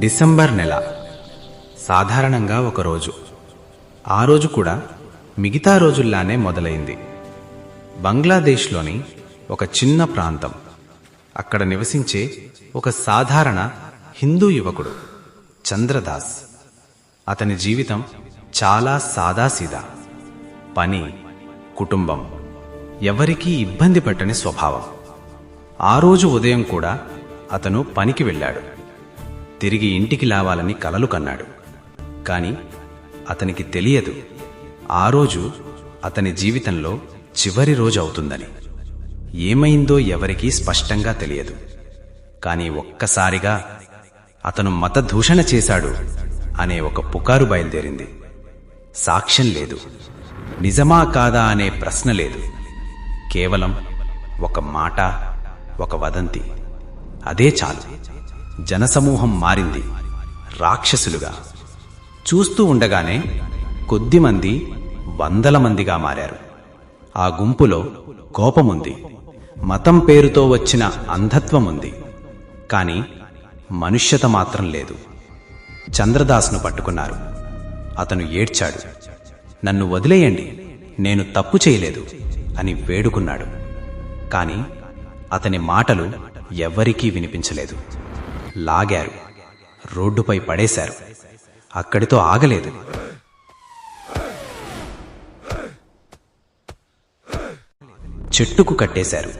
December నెల. సాధారణంగా ఒక రోజు. ఆ రోజు కూడా మిగతా రోజుల్లానే మొదలైంది. బంగ్లాదేశ్లోని ఒక చిన్న ప్రాంతం. అక్కడ నివసించే ఒక సాధారణ హిందూ యువకుడు చంద్రదాస్. అతని జీవితం చాలా సాదాసీదా. పని కుటుంబం ఎవరికీ ఇబ్బంది పెట్టని స్వభావం. ఆ రోజు ఉదయం కూడా అతను పనికి వెళ్ళాడు. తిరిగి ఇంటికి లావాలని కలలు కన్నాడు. కాని అతనికి తెలియదు ఆ రోజు అతని జీవితంలో చివరి రోజు అవుతుందని. ఏమైందో ఎవరికీ స్పష్టంగా తెలియదు. కాని ఒక్కసారిగా అతను మతదూషణ చేశాడు అనే ఒక పుకారు బయలుదేరింది. సాక్ష్యం లేదు నిజమా కాదా అనే ప్రశ్న లేదు. కేవలం ఒక మాట ఒక వదంతి. అదే చాలు. జనసమూహం మారింది. రాక్షసులుగా. చూస్తూ ఉండగానే కొద్దిమంది వందల మందిగా మారారు. ఆ గుంపులో కోపముంది. మతం పేరుతో వచ్చిన అంధత్వముంది. కాని మనుష్యత మాత్రం లేదు. చంద్రదాస్ను పట్టుకున్నారు. అతను ఏడ్చాడు. నన్ను వదిలేయండి. నేను తప్పు చేయలేదు అని వేడుకున్నాడు. కాని అతని మాటలు ఎవ్వరికీ వినిపించలేదు. లాగారు. రోడ్డుపై పడేశారు. అక్కడితో ఆగలేదు. చెట్టుకు కట్టేశారు.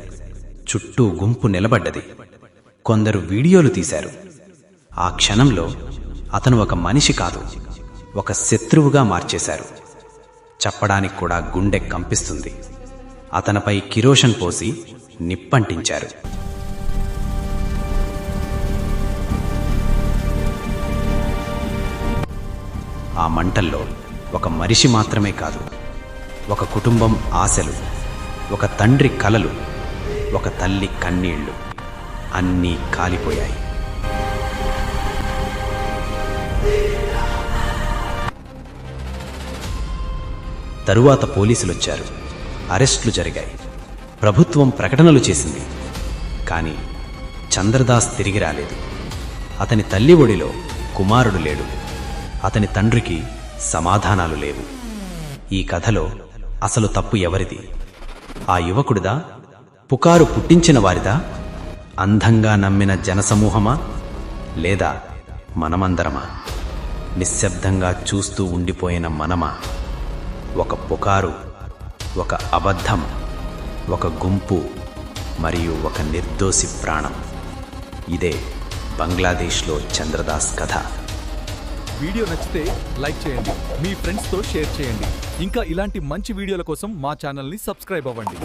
చుట్టూ గుంపు నిలబడ్డది. కొందరు వీడియోలు తీశారు. ఆ క్షణంలో అతను ఒక మనిషి కాదు ఒక శత్రువుగా మార్చేశారు. చెప్పడానికి కూడా గుండె కంపిస్తుంది. అతనిపై కిరోషన్ పోసి నిప్పంటించారు. మంటల్లో ఒక మనిషి మాత్రమే కాదు ఒక కుటుంబం ఆశలు ఒక తండ్రి కలలు ఒక తల్లి కన్నీళ్ళు అన్నీ కాలిపోయాయి. తరువాత పోలీసులొచ్చారు. అరెస్టులు జరిగాయి. ప్రభుత్వం ప్రకటనలు చేసింది. కానీ చంద్రదాస్ తిరిగి రాలేదు. అతని తల్లి ఒడిలో కుమారుడు లేడు. అతని తండ్రికి సమాధానాలు లేవు. ఈ కథలో అసలు తప్పు ఎవరిది? ఆ యువకుడిదా? పుకారు పుట్టించిన వారిదా? అంధంగా నమ్మిన జనసమూహమా? లేదా మనమందరమా? నిశ్శబ్దంగా చూస్తూ ఉండిపోయిన మనమా? ఒక పుకారు ఒక అబద్ధం ఒక గుంపు మరియు ఒక నిర్దోషి ప్రాణం. ఇదే బంగ్లాదేశ్లో చంద్రదాస్ కథ. వీడియో నచ్చితే లైక్ చేయండి మీ ఫ్రెండ్స్తో షేర్ చేయండి. ఇంకా ఇలాంటి మంచి వీడియోల కోసం మా ఛానల్ని సబ్స్క్రైబ్ అవ్వండి.